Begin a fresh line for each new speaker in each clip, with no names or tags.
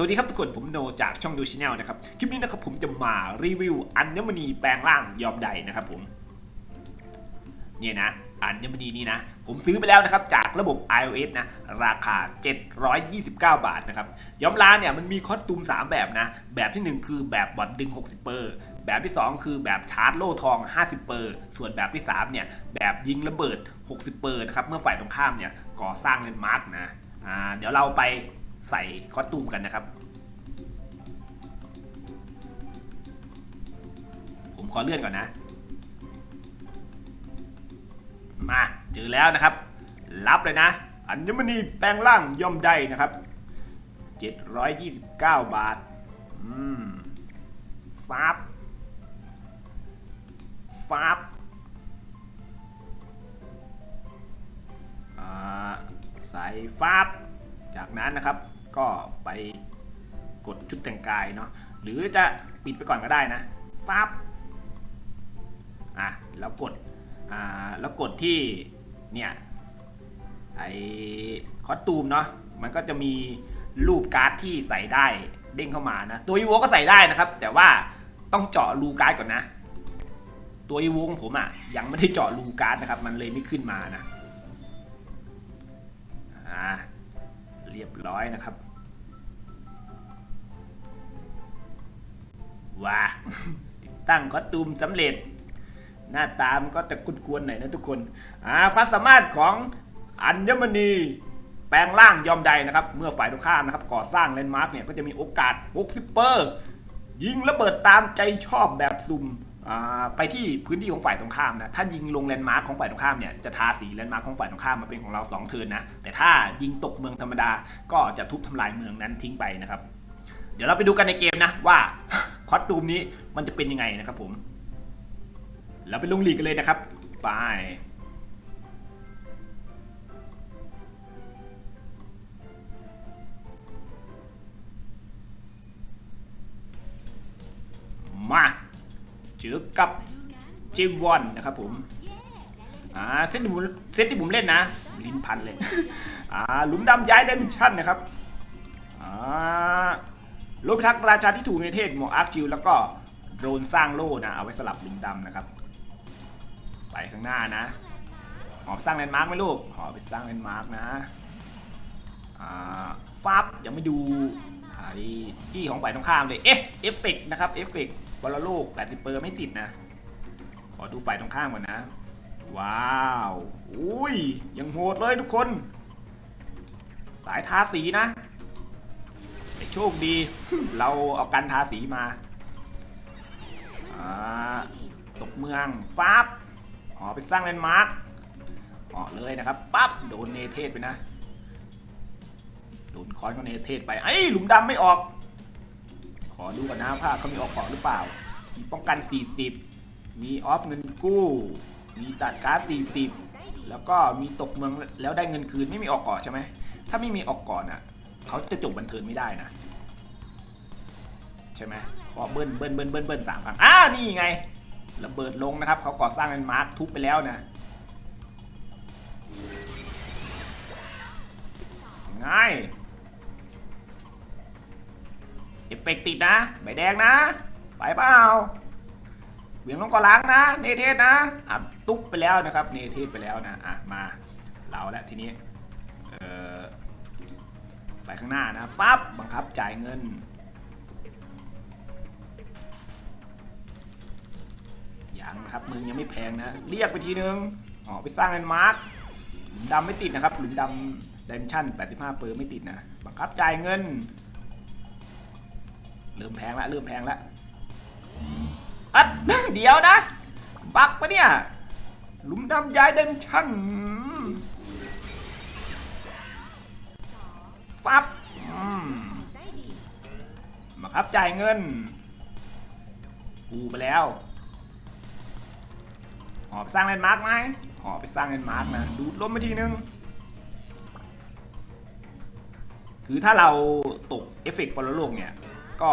สวัสดีครับทุกคนผมโนจากช่องดูชแนลนะครับ คลิปนี้นะครับผมจะมารีวิวอัญมณีแปลงร่างยอมใดนะครับผมเนี่ยนะอัญมณีนี้นะ ผมซื้อไปแล้วนะครับ จากระบบ iOS นะ ราคา 729 บาทนะครับย้อมล้าเนี่ยมันมีคอสตูม 3 แบบนะ แบบที่ 1 คือแบบบอดดึง 60 เปอร์ แบบที่ 2 คือแบบชาร์จโล่ทอง 50 เปอร์ ส่วนแบบที่ 3 เนี่ย แบบยิงระเบิด 60 เปอร์นะครับเมื่อฝ่ายตรงข้ามเนี่ยก่อสร้างเลนมาร์กนะอ่าเดี๋ยวเราไป ใส่คอสตูมกันนะครับ ผมขอเลื่อนก่อนนะ มาเจอแล้วนะครับ รับเลยนะ อัญมณีแปลงร่างย่อมได้นะครับ 729 บาท อืมฟาบฟาบอ่าใส่ฟาบจากนั้นนะครับ ก็ไปกดชุดแต่งกายเนาะหรือจะปิดไปก่อนก็ได้นะฟาบอะแล้วกดอ่าแล้วกดที่เนี่ยไอคอสตูมเนาะมันก็จะมีรูปการ์ดที่ใส่ได้เด้งเข้ามานะ ตัวอีโวก็ใส่ได้นะครับ แต่ว่าต้องเจาะรูการ์ดก่อนนะ ตัวอีโวของผมอะ่ะยังไม่ได้เจาะรูการ์ดนะครับ มันเลยไม่ขึ้นมานะอ่าเรียบร้อยนะครับ ว้าติดตั้งคอสตูมสำเร็จ หน้าตามันก็จะกวนๆหน่อยนะทุกคนอ่าความสามารถของอัญมณีแปลงร่างยอมใดนะครับ เมื่อฝ่ายตรงข้ามนะครับก่อสร้างแลนด์มาร์กเนี่ยก็จะมีโอกาส60เปอร์ยิงระเบิดตามใจชอบแบบสุ่มไปที่พื้นที่ของฝ่ายตรงข้ามนะ ถ้ายิงลงแลนด์มาร์คของฝ่ายตรงข้ามเนี่ยจะทาสีแลนด์มาร์คของฝ่ายตรงข้ามมาเป็นของเรา2เทินนะ แต่ถ้ายิงตกเมืองธรรมดาก็จะทุบทำลายเมืองนั้นทิ้งไปนะครับ เดี๋ยวเราไปดูกันในเกมนะว่า คอสตูมนี้มันจะเป็นยังไงนะครับผมเราไปลงลีกกันเลยนะครับไปมาเจอกับเจวอนนะครับผมอ่าเซตที่ผมเซตที่ผมเล่นนะ ลิ้นพันเลยอ่าหลุมดำย้ายไดมิชั่นนะครับอ่า ลพิทักษ์ราชาที่ถูกในเทศหมออาร์คชิลแล้วก็โดรนสร้างโล่นะเอาไว้สลับลุมดำนะครับ ไปข้างหน้านะ หอสร้างแลนด์มาร์กไหมลูก หอไปสร้างแลนด์มาร์กนะอ่าฟับยังไม่ดูไอ้ที่ของฝ่ายตรงข้ามเลย เอ๊ะเอฟเฟกนะครับเอฟเฟกบอลโลก80เปอร์ไม่ติดนะ ขอดูฝ่ายตรงข้ามก่อนนะ ว้าวอุ้ยยังโหดเลยทุกคน สายทาสีนะ โชคดี เราเอากันทาสีมาตกเมืองฟับอ๋อไปสร้างแลนด์มาร์กอ๋อเลยนะครับปั๊บโดนเนเทศไปนะโดนคอนก็เนเทศไปไอ้หลุมดำไม่ออก ขอดูก่อนนะว่าเขามีออกเกาะหรือเปล่า มีป้องกัน 40 มีออฟเงินกู้ มีตัดการ์ด40 แล้วก็มีตกเมืองแล้วได้เงินคืนไม่มีออกกาะใช่ไหมถ้าไม่มีออกกาะน่ะ เขาจะจบบันเทิงไม่ได้นะ ใช่ไหมพราะเบิ้ลเบิ้ลเบิ้ลเบิ้ลเบิ้ลสามครั้งอ่านี่ไงระเบิดลงนะครับเขาก่อสร้างแลนด์มาร์คทุบไปแล้วนะง่ายเอฟเฟกต์ติดนะใบแดงนะไปเปล่าเหวี่ยงลงก่อล้างนะ เนเทศนะอะตุ๊บไปแล้วนะครับ เนเทศไปแล้วนะอะมาเราแล้วทีนี้เออ ไปข้างหน้านะปั๊บบังคับจ่ายเงินยังนะครับมืองยังไม่แพงนะ เรียกไปทีนึงอ๋อไปสร้างแลนด์มาร์คหลุมดำไม่ติดนะครับหลุมดำดิมชั่น 85 เปอร์ไม่ติดนะบังคับจ่ายเงิน เริ่มแพงละเริ่มแพงละอัดเดี๋ยวนะ บักปะเนี่ย หลุมดำย้ายดิมชั่น ฟับมบังคับจ่ายเงิน กูไปแล้วหอไปสร้างแลนมาร์กไหมหอไปสร้างแลนมาร์กนะ ดูดลมไปทีนึง คือถ้าเราตกเอฟเฟกต์บอลโลกเนี่ย ก็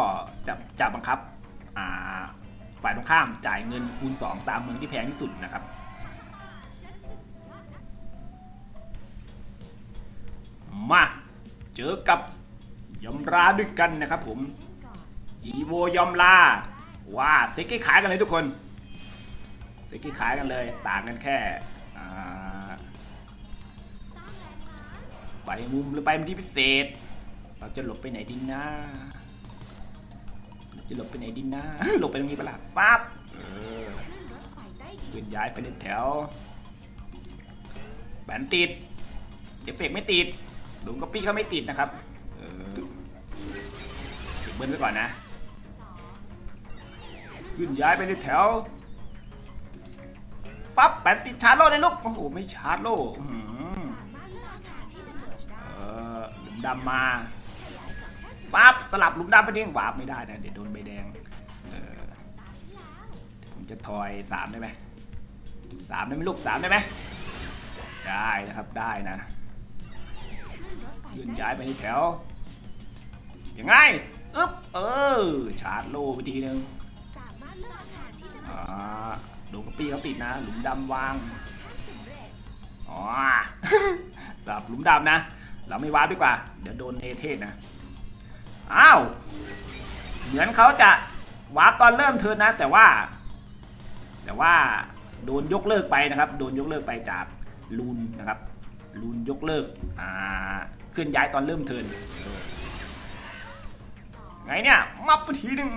จะจะบังคับ อ่า ฝ่ายตรงข้ามจ่ายเงินคูณ 2 ตามเมืองที่แพงที่สุดนะครับมา เจอกับยอมลาด้วยกันนะครับผมอีโวยอมลาว่าเซ็กกี้ขายกันเลยทุกคนเซ็กกี้ขายกันเลย ต่างกันแค่ไปมุมหรือไปมุมที่พิเศษ เราจะหลบไปไหนดีนะเราจะหลบไปไหนดีนะหลบไปตรงนี้ปะล่ะฟับเออขึ้นย้ายไปในแถวแบนติดเอฟเฟกไม่ติด ลุงก็ปี้เขาไม่ติดนะครับเออเบิ้ลไว้ก่อนนะขึ้นย้ายไปในแถวปั๊บแบนติดชาร์โลในลูกโอ้โหไม่ชาร์โลอื้อหือเออหลุมดำมาปั๊บสลับหลุมดำไปเด้งหวาบไม่ได้นะเดี๋ยวโดนใบแดงเออผมจะทอยสามได้ไหมสามได้ไหมลูกสามได้ไหมได้นะครับได้นะ ยืนย้ายไปที่แถว ยังไงอึ๊บเออ ชาร์จโล่ไปทีนึงอ่าโดนกระปี้เขาติดนะ หลุมดำวาง อ๋อสับหลุมดำนะ เราไม่วาร์ปดีกว่า เดี๋ยวโดนเทเทศนะ อ้าว เหมือนเขาจะวาร์ปตอนเริ่มเทิร์นนะ แต่ว่า แต่ว่าโดนยกเลิกไปนะครับ โดนยกเลิกไปจากลูนนะครับลูนยกเลิก อ่า เคลื่อนย้ายตอนเริ่มเทิร์นเออไงเนี่ยมับไปทีหนึ่ง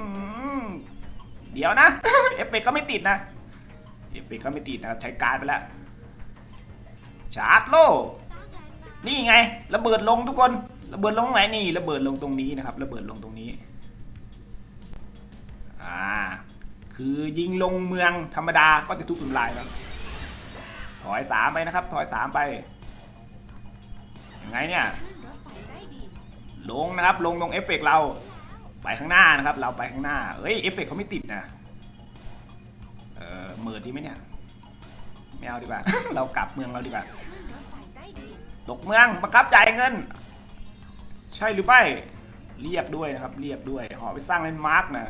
เดี๋ยวนะ เอฟเฟกต์ก็ไม่ติดนะ เอฟเฟกต์ก็ไม่ติดนะครับใช้การดไปแล้วชาร์จโล นี่ไง ระเบิดลงทุกคน ระเบิดลงตรงไหนนี่ ระเบิดลงตรงนี้นะครับ ระเบิดลงตรงนี้ อ่า คือยิงลงเมืองธรรมดาก็จะทุบทำลายครับถอยสามไปนะครับ ถอยสามไปยัง ไงเนี่ย ลงนะครับ ลงตรงเอฟเฟกต์เรา ไปข้างหน้านะครับ เราไปข้างหน้า เอ้ย เอฟเฟกต์เขาไม่ติดนะ เออเมิดดีไหมเนี่ย ไม่เอาดีกว่า เรากลับเมืองเราดีกว่า ตกเมืองบังคับจ่ายเงิน ใช่หรือไม่ เรียกด้วยนะครับ เรียกด้วย หอไปสร้างเลนมาร์กนะ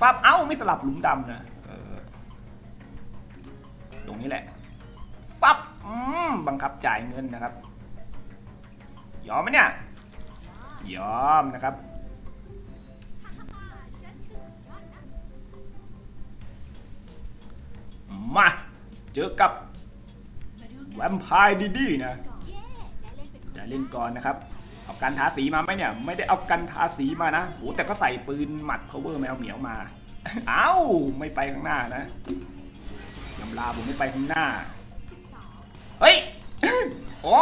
ปั๊บเอ้า ไม่สลับหลุมดำนะเออตรงนี้แหละ ปั๊บอืมบังคับจ่ายเงินนะครับ ยอมไหมเนี่ย ยอมนะครับ มา เจอกับแวมไพร์ดีๆนะจะเล่นก่อนนะครับ เอากันทาสีมาไหมเนี่ย ไม่ได้เอากันทาสีมานะโอ้แต่ก็ใส่ปืนหมัด power แมวเหมียวมา เอ้า ไม่ไปข้างหน้านะยำลาผมไม่ไปข้างหน้า เฮ้ย โอ้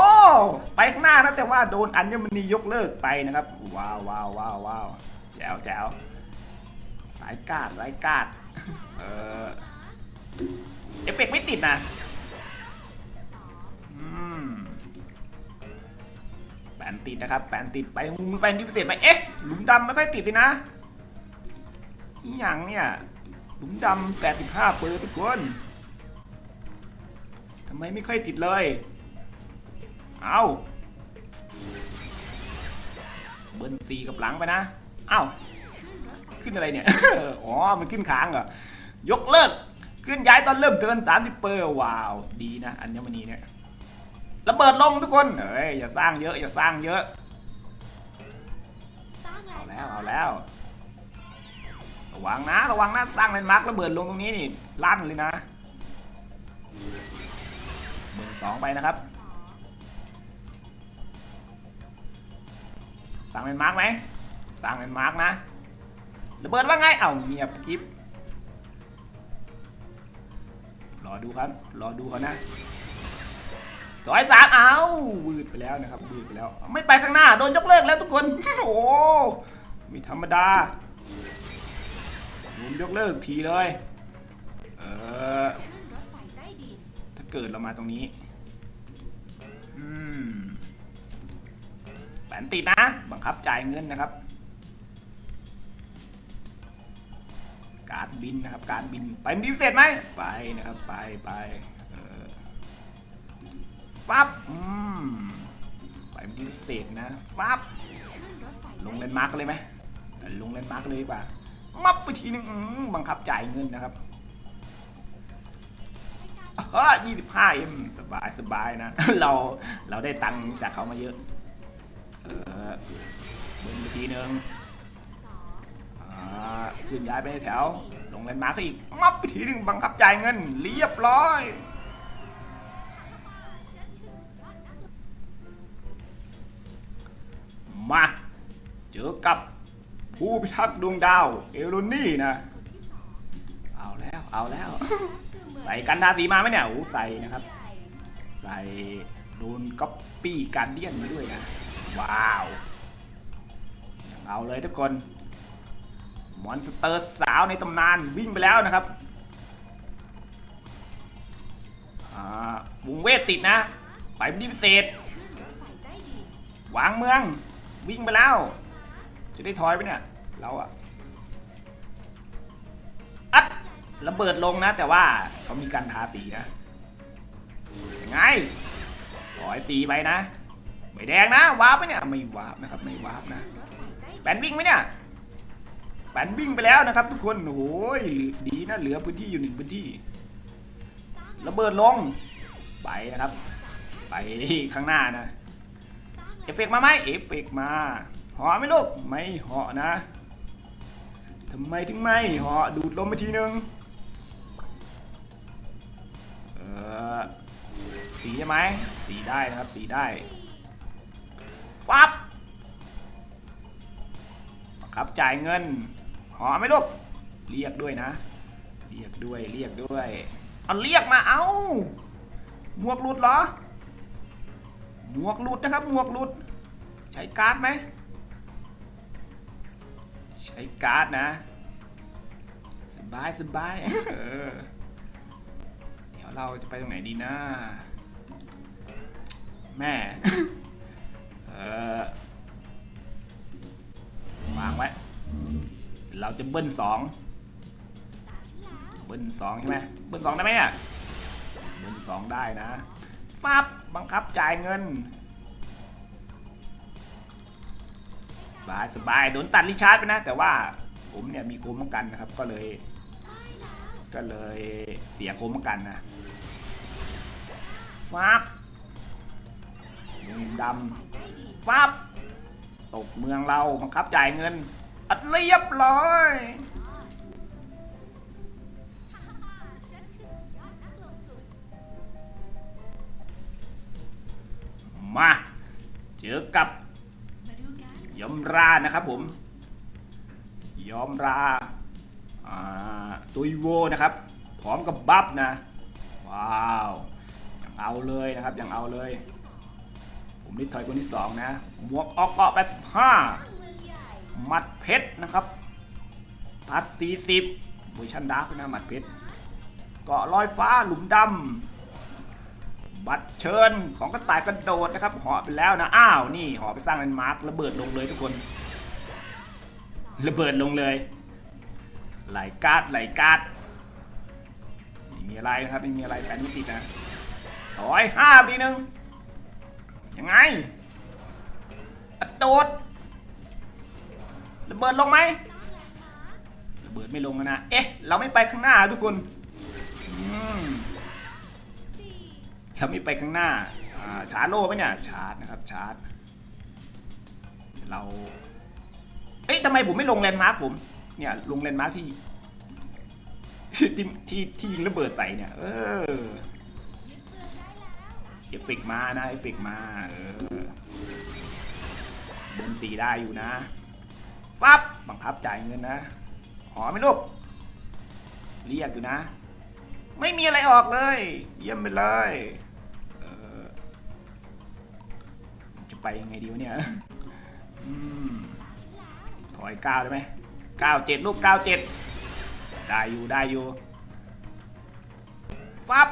ไปข้างหน้านะแต่ว่าโดนอัญมณียกเลิกไปนะครับ ว้าวว้าวว้าวว้าวแจ๋วแจ๋วสายกาดสายกาดเออเอฟเฟกไม่ติดนะแปนติดนะครับแปนติดไปมึงแปนที่พิเศษไหมเอ๊ะหลุมดำไม่ค่อยติดเลยนะอหย่างเนี่ยหลุมดำแปดสิบห้าเปอร์ทุกคนำไมไม่ค่อยติดเลย เอาเบิร์นสีกับหลังไปนะ เอ้า ขึ้นอะไรเนี่ย อ๋อ มันขึ้นค้างเหรอ ยกเลิก ขึ้นย้ายตอนเริ่มเทิร์นสามสิบเปอร์ว้าว ดีนะ อัญมณีเนี่ย ระเบิดลงทุกคนเอ้ย อย่าสร้างเยอะ อย่าสร้างเยอะ เอาแล้ว เอาแล้ว ระวังนะ ระวังนะ สร้างแลนมาร์กระเบิดลงตรงนี้นี่ลั่นเลยนะ เบอร์สองไปนะครับสร้างแลนมาร์กไหมสร้างแลนมาร์กนะระเบิดว่าไงเอ้าเงียบกิ๊บรอดูครับ รอดูเขานะร้อยสามเอาวืดไปแล้วนะครับวืดไปแล้ว ไม่ไปข้างหน้า โดนยกเลิกแล้วทุกคน โอ้ไม่ธรรมดาโดนยกเลิกทีเลย เออ เกิดเรามาตรงนี้ อืมแปนติดนะ บังคับจ่ายเงินนะครับ การบินนะครับ การบิน ไปมีพิเศษไหม ไปนะครับ ไปไปปั๊บอืมไปเป็นที่พิเศษนะปั๊บลงเลนมาร์กเลยไหมลงเลนมาร์กเลยดีกว่ามับไปทีนึงบังคับจ่ายเงินนะครับ ยี่สิบห้าเอ็มสบายสบายนะ เราเราได้ตังค์จากเขามาเยอะ เออเบิ้ลไปทีหนึ่งอ่าขึ้นย้ายไปแถว ลงแลนมาร์คอีก มับไปทีหนึ่งบังคับจ่ายเงิน เรียบร้อย มา เจอกับผู้พิทักษ์ดวงดาว เอโรนี่นะ เอาแล้ว เอาแล้ว ใส่กันทาสีมาไหมเนี่ยโอ้ใส่นะครับ ใส่โดนก๊อปปี้การเดียนมาด้วยนะ ว้าวเอาเลยทุกคน มอนสเตอร์สาวในตำนานวิ่งไปแล้วนะครับอ่าวงเวทติดนะ ไปพิเศษ วางเมือง วิ่งไปแล้ว จะได้ถอยไปเนี่ย เราอะ ระเบิดลงนะ แต่ว่าเขามีการทาสีนะยังไงถอยตีไปนะไม่แดงนะวาร์ปไหมเนี่ยไม่วาร์ปนะครับไม่วาร์ปนะแปนวิ่งไหมเนี่ยแปนวิ่งไปแล้วนะครับทุกคนโอ้ยดีนะเหลือพื้นที่อยู่หนึ่งพื้นที่ระเบิดลงไปนะครับ ไปข้างหน้านะเอฟเฟกต์มาไหมเอฟเฟกต์มาเหาะไหมลูกไม่เหาะนะทำไมถึงไม่เหาะดูดลมไปทีนึง ออสีใช่ไหมสีได้นะครับ สีได้ฟับบังคับจ่ายเงิน หอไหม่ลูกเรียกด้วยนะ เรียกด้วย เรียกด้วย เอาเรียกมา เอาหมวกหลุดเหรอ หมวกหลุดนะครับ หมวกหลุด ใช้การ์ดไหม ใช้การ์ดนะ สบายสบายเออ ดี๋ยวเราจะไปตรงไหนดีนะแม่ เออวางไว้ เราจะเบิ้ลสองเบิ้ลสองใช่ไหมเบิ้ลสองได้ไหมเนี่ยเบิ้ลสองได้นะปั๊บบังคับจ่ายเงินสบายสบายโดนตัดลิชาร์ดไปนะ แต่ว่าผมเนี่ยมีโคมป้องกันนะครับ ก็เลย ก็เลยเสียโคมป้องกันนะปั๊บมุมดำฟับตกเมืองเราบังคับจ่ายเงิน อัดเรียบร้อยมาเจอกับยอมรานะครับผม ยอมรา ตุยโวนะครับ พร้อมกับบัฟนะ ว้าวยังเอาเลยนะครับยังเอาเลย ผมนิดถอยคนที่สองนะหมวกออกเกาะแปดห้ามัดเพชรนะครับพัดสี่สิบเวอร์ชันดาร์กนะหมัดเพชรเกาะลอยฟ้าหลุมดำบัตรเชิญของกระต่ายกระโดดนะครับหาะไปแล้วนะอ้าวนี่หาะไปสร้างแลนด์มาร์คระเบิดลงเลยทุกคน ระเบิดลงเลย ไหลการ์ดไหลการ์ดไม่มีอะไรนะครับไม่มีอะไรแปนไม่ติดนะถอยห้าทีหนึ่งยังไงโดดระเบิดลงไหมระเบิดไม่ลงนะ เอ๊ะ เราไม่ไปข้างหน้าทุกคนเราไม่ไปข้างหน้าอ่าชาร์จโล่ไหมเนี่ย ชาร์จนะครับ ชาร์จ เรา เอ๊ะทำไมผมไม่ลงแลนด์มาร์คผม เนี่ยลงแลนมาร์คที่ที่ที่ที่ยิงระเบิดใส่เนี่ย เออเอฟเฟกมานะเอฟเฟกมาเออเดินสีได้อยู่นะฟับบังคับจ่ายเงินนะหอไหมลูกเรียกอยู่นะ ไม่มีอะไรออกเลย เยี่ยมไปเลยเออจะไปยังไงดีวะเนี่ยอืมถอยก้าวได้ไหม ก้าเจ็ดลูกก้าเจ็ดได้อยู่ได้อยู่ฟับ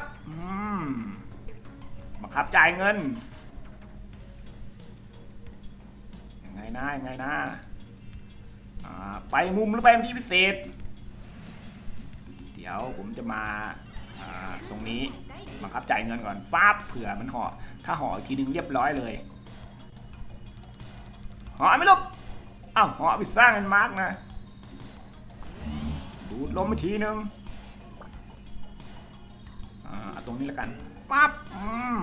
บังคับจ่ายเงิน ยังไงนะยังไงนะอ่าไปมุมหรือไปที่พิเศษ เดี๋ยวผมจะมาตรงนี้บังคับจ่ายเงินก่อนฟาบเผื่อมันห่อถ้าห่ออีกทีนึงเรียบร้อยเลยห่อไม่ลูกอ้าวห่อไปสร้างเป็นมาร์กนะ ดูดลมไปทีนึงอ่าตรงนี้ละกันปั๊บอืม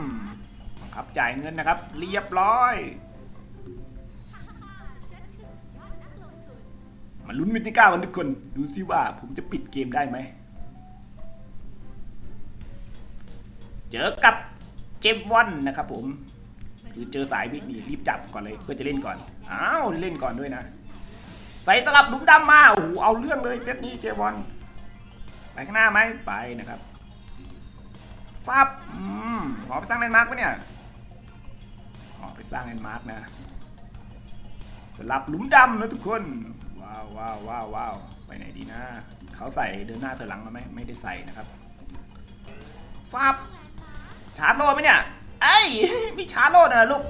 ครับจ่ายเงินนะครับ เรียบร้อย มาลุ้นวินติก้ากันทุกคน ดูซิว่าผมจะปิดเกมได้ไหม เจอกับเจมวันนะครับผม คือเจอสายวิกนี่รีบจับก่อนเลย เพื่อจะเล่นก่อน อ้าว เล่นก่อนด้วยนะ ส่ตลับหลุมดำมาโอ้โหเอาเรื่องเลยเซตนี้เจวอนไปข้างหน้าไหมไปนะครับฟับอืมขอไปสร้างแลนมาร์กปะเนี่ยขอไปสร้างแลนมาร์กนะสลับหลุมดำนะทุกคน ว้าวว้าวว้าวว้าวไปไหนดีนะเขาใส่เดินหน้าถอหลังมาไหมไม่ได้ใส่นะครับฟับชาร์จโลดไหมเนี่ยเอ้ยมีชาร์จโลดนะลูก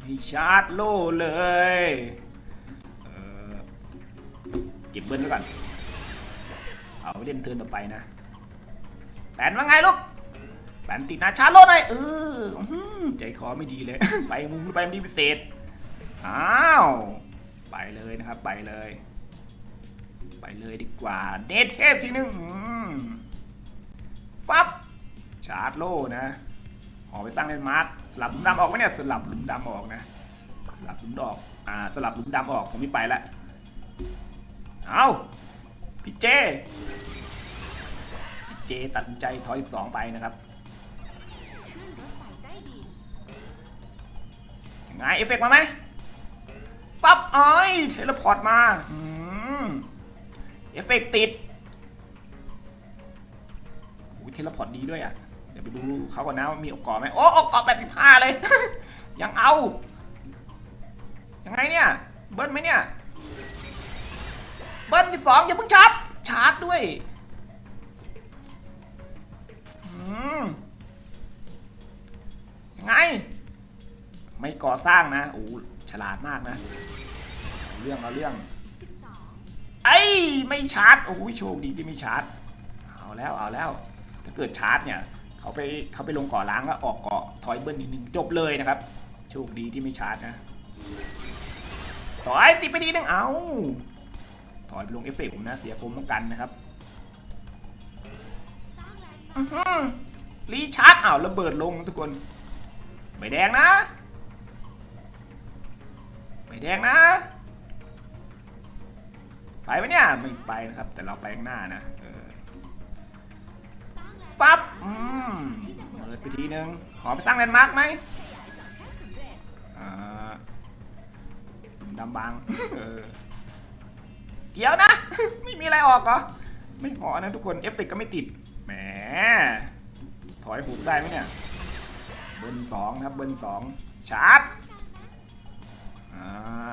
ไมีชาร์จโลดเลย เก็บเบิ้ลไว้ก่อน เอาเล่นเทิร์นต่อไปนะ แปนว่าไงลูก แปนติดหนาชาร์จโลดหน่อยเออใจคอไม่ดีเลย ไปมุมไปมันดีพิเศษ อ้าว ไปเลยนะครับ ไปเลย ไปเลยดีกว่า เดทเทพทีนึงปั๊บ ชาร์จโล่นะออกไปตั้งเลนมาร์คสลับหลุมดำออกไหมเนี่ย สลับหลุมดำออกนะ สลับหลุมดอก อ่า สลับหลุมดำออก ผมไม่ไปละ เอาพี่เจพี่เจตัดใจถอยสองไปนะครับยังไงเอฟเฟกต์มาไหมปั๊บเอ้ยเทเลพอร์ตมาเอฟเฟกต์ติดโอ้ยเทเลพอร์ตดีด้วยอะ เดี๋ยวไปดูเขาก่อนนะว่ามีอกกอไหมโอ้อกกอแปดสิบห้าเลย ยังเอา ยังไงเนี่ย เบิ้ลไหมเนี่ย เบิ้ลสิบสองอย่าเพิ่งชาร์จ ชาร์จด้วยยังไง ไม่ก่อสร้างนะโอ้ฉลาดมากนะ เรื่องเอาเรื่องไอ้ไม่ชาร์จโอ้ยโชคดีที่ไม่ชาร์จ เอาแล้วเอาแล้ว ถ้าเกิดชาร์จเนี่ย เขาไปเขาไปลงเก่อล้างแล้วออกเกาะถอยเบิ้ลนิดนึงจบเลยนะครับ โชคดีที่ไม่ชาร์จนะถอยติดไปดีนึงเอา ถอยไปลงเอฟเฟกต์ผมนะ เสียคมต้องกันนะครับอื้อหือรีชาร์จอ้าวระเบิดลงทุกคนไม่แดงนะไม่แดงนะ ไปไหมเนี่ยไม่ไปนะครับ แต่เราไปข้างหน้านะเออปั๊บอืมเปิดไปทีนึง ขอไปสร้างแลนด์มาร์กไหมอ่าดำบังเออ เดี๋ยวนะ ไม่มีอะไรออกเหรอ ไม่ขอนะทุกคนเอฟเฟกต์ก็ไม่ติด แหม ถอยหูได้ไหมเนี่ย เบิร์นสองครับ เบิร์นสองชาร์จอ่า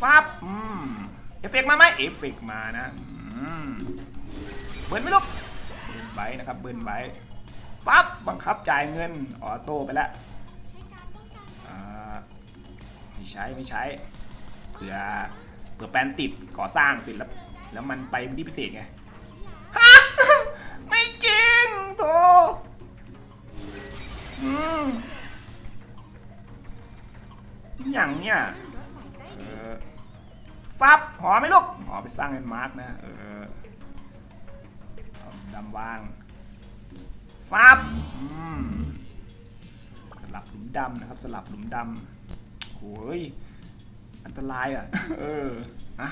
ฟับอืมเอฟเฟกต์มาไหมเอฟเฟกต์มานะเบิร์นไม่ลุกเบิร์นไบค์นะครับ เบิร์นไบค์ปั๊บบังคับจ่ายเงินออโต้ไปแล้ว ไม่ใช้ไม่ใช้เผื่อเผื่อแปลนติดก่อสร้างติดแล้ว แล้วมันไปที่พิเศษไงฮะไม่จริงโธ่อืมอย่างเนี้ยเออฟับหอไหมลูกหอไปสร้างเป็นมาร์กนะเออดำว่างฟับอืมสลับหลุมดำนะครับ สลับหลุมดำ โอ้ยอันตรายอะ เอออะ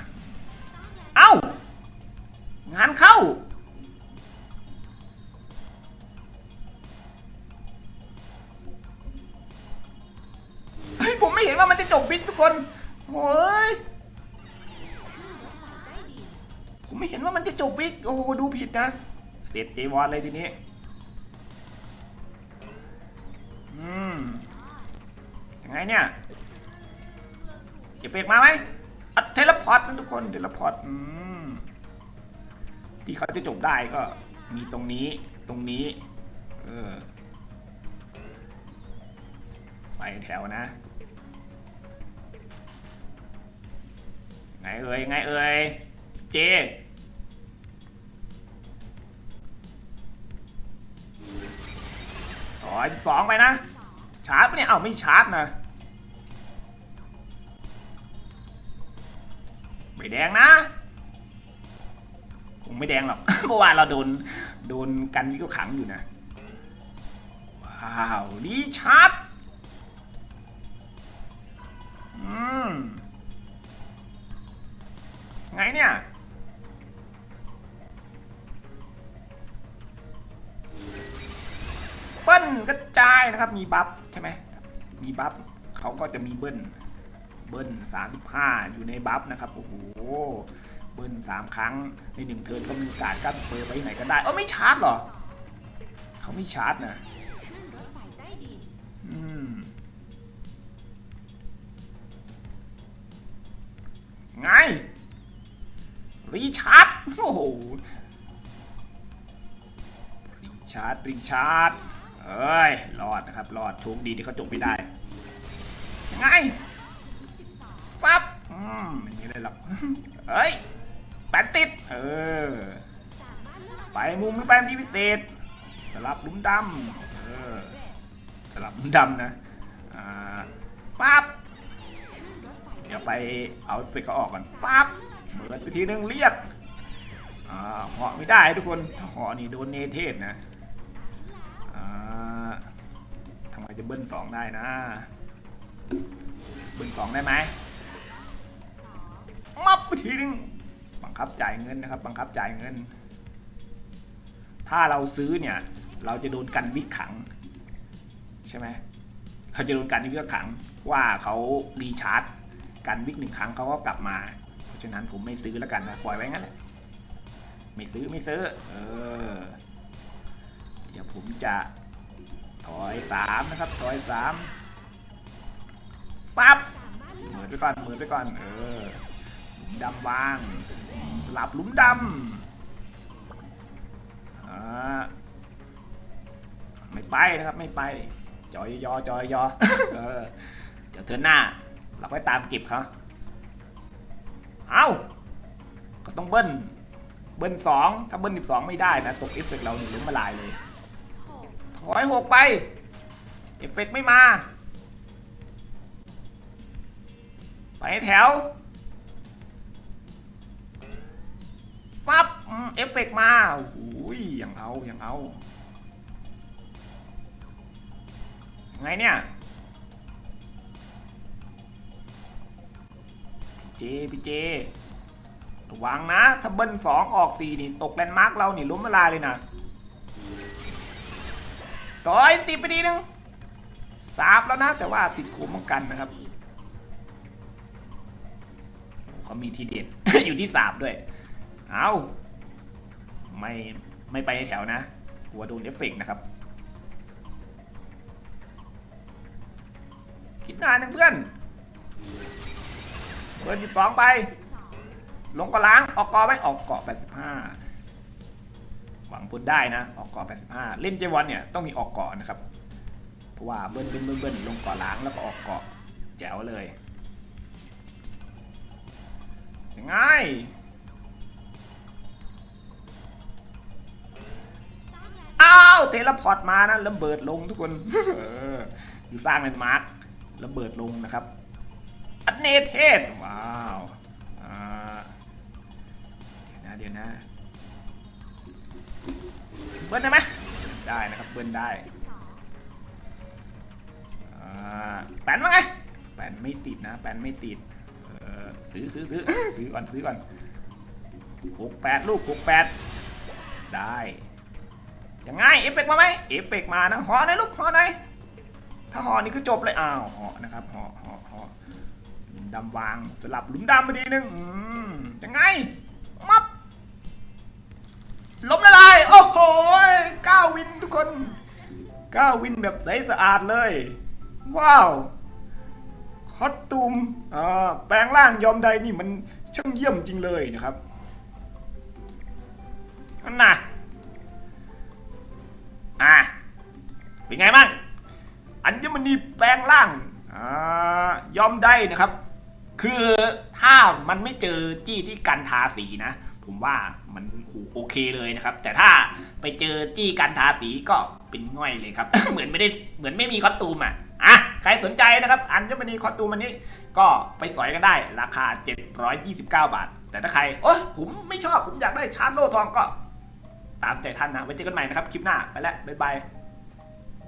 เอ้า งานเข้า เฮ้ย ผมไม่เห็นว่ามันจะจบบิ๊กทุกคนโอ้ยผมไม่เห็นว่ามันจะจบบิ๊กโอ้โหดูผิดนะ เสร็จเจวอนเลยทีนี้ อืมยังไงเนี่ย เอฟเฟกมาไหมเทเลพอร์ตนะทุกคนเทเลพอร์ตอืมที่เขาจะจบได้ก็มีตรงนี้ตรงนี้ เออ ไปแถวนะ ไงเอ่ยไงเอ่ยเจถอยสองไปนะ ชาร์จปะเนี่ย เอ้าไม่ชาร์จนะ ไม่แดงนะคงไม่แดงหรอกเมื่อวานเราโดนโดนกันวิกขังอยู่นะ ว้าวดีชาร์จอืมไงเนี่ยเบิ้ลกระจายนะครับ มีบัฟใช่ไหมมีบัฟเขาก็จะมีเบิ้ล เบิ้ลสามสิบห้าอยู่ในบัฟนะครับ โอ้โห เบิ้ลสามครั้งในหนึ่งเทิร์นก็มีการกั้นเปิดไปไหนก็ได้ เออไม่ชาร์จเหรอ เขาไม่ชาร์จนะอืมไงรีชาร์จโอ้โหรีชาร์จรีชาร์จเอ้ยรอดนะครับรอดโชคดีที่เขาจบไม่ได้ไง บอืมไม่มีอะไรหรอกเอ้ยแปดติด เออ ไปมุมหรือไปที่พิเศษ สลับหลุมดำเออ สลับหลุมดำนะ อ่าฟับเดี๋ยวไปเอาเอฟเฟกต์เขาออกก่อนฟับเปิดไปทีนึงเรียก อ่าเหาะไม่ได้ทุกคน ถ้าเหาะนี่โดนเนเทศนะ อ่าทำไมจะเบิ้ลสองได้นะ เบิ้ลสองได้ไหม มับไปทีนึงบังคับจ่ายเงินนะครับ บังคับจ่ายเงิน ถ้าเราซื้อเนี่ย เราจะโดนกันวิกขัง ใช่ไหมเราจะโดนกันวิกขังว่าเขารีชาร์จกันวิกหนึ่งครั้งเขาก็กลับมา เพราะฉะนั้นผมไม่ซื้อแล้วกันนะปล่อยไว้งั้นแหละไม่ซื้อไม่ซื้อ เออ เดี๋ยวผมจะถอยสามนะครับ ถอยสามปั๊บเหมือนไปก่อนเหมือนไปก่อน เออ ดำวาง สลับหลุมดำอ่าไม่ไปนะครับไม่ไป จอยยอจอยยอเดี๋ยวเธอหน้า เราไปตามเก็บเขาเอา้า ก็ต้องเบิ้ล เบิ้ลสองถ้าเบิ้ลสิบสองไม่ได้นะ ตกเอฟเฟกต์เราหนึ่งล้มละลายเลย ถอยหกไป เอฟเฟกต์ไม่มา ไปแถว ปั๊บเอฟเฟกต์มาโอ้โหยยังเอายังเอาไงเนี่ยเจ พี่เจ ระวังนะถ้าเบิ้ลสองออกสี่นี่ ตกแลนด์มาร์กเรานี่ล้มละลายเลยนะต่อยสิบไปดีนึงสาบแล้วนะ แต่ว่าติดโคมป้องกันนะครับเขามีทีเด็ดอยู่ที่สาบด้วย เอาไม่ไม่ไปในแถวนะ กลัวโดนเอฟเฟกนะครับ คิดนานนึงเพื่อนเบอร์สิบสองไป ลงก็ล้าง ออกกอไหมออกเกาะ85หวังผลได้นะ ออกเกาะ85เล่นเจวันเนี่ยต้องมีออกเกาะนะครับ เพราะว่าเบิ้ลเบิ้ลเบิ้ลเบิ้ลลงเกาะล้างแล้วก็ออกเกาะแจ๋วเลยยังไง เทเลพอร์ตมานะระเบิดลงทุกคนอออยู่สร้างแลนมาร์คระเบิดลงนะครับอันเนเทศว้าวเดี๋ยวนะเดี๋ยวนะเบิ้ลได้ไหมได้นะครับเบิ้ลได้แปนว่าไงแปนไม่ติดนะแปนไม่ติดเออซื้อซื้อซื้อซื้อก่อนซื้อก่อนหกแปดลูกหกแปดได้ ยังไงเอฟเฟกต์มาไหมเอฟเฟกต์มานะหอในลูกหอในถ้าหอนี่คือจบเลยอ้าวหอนะครับหอหอหอดำวางสลับหลุมดำไปทีนึงอืมยังไงมับล้มละลายโอ้โหก้าวินทุกคนก้าวินแบบใสสะอาดเลย ว้าวคอสตูมอแปลงร่างยอมใดนี่มันช่างเยี่ยมจริงเลยนะครับนั่นน่ะ อะเป็นไงบ้างอัญมณีแปลงร่างอ่ายอมได้นะครับ คือถ้ามันไม่เจอจี้ที่กันทาสีนะ ผมว่ามันโอเคเลยนะครับ แต่ถ้าไปเจอจี้กันทาสีก็เป็นง่อยเลยครับ เหมือนไม่ได้เหมือนไม่มีคอสตูมอะอะใครสนใจนะครับ อัญมณีคอสตูมอันนี้ ก็ไปสอยกันได้ราคา 729 บาท แต่ถ้าใครโอ้ผมไม่ชอบผมอยากได้ชาร์จโล่ทองก็ ตามใจท่านนะไว้เจอกันใหม่นะครับคลิปหน้าไปแล้วบ๊ายบาย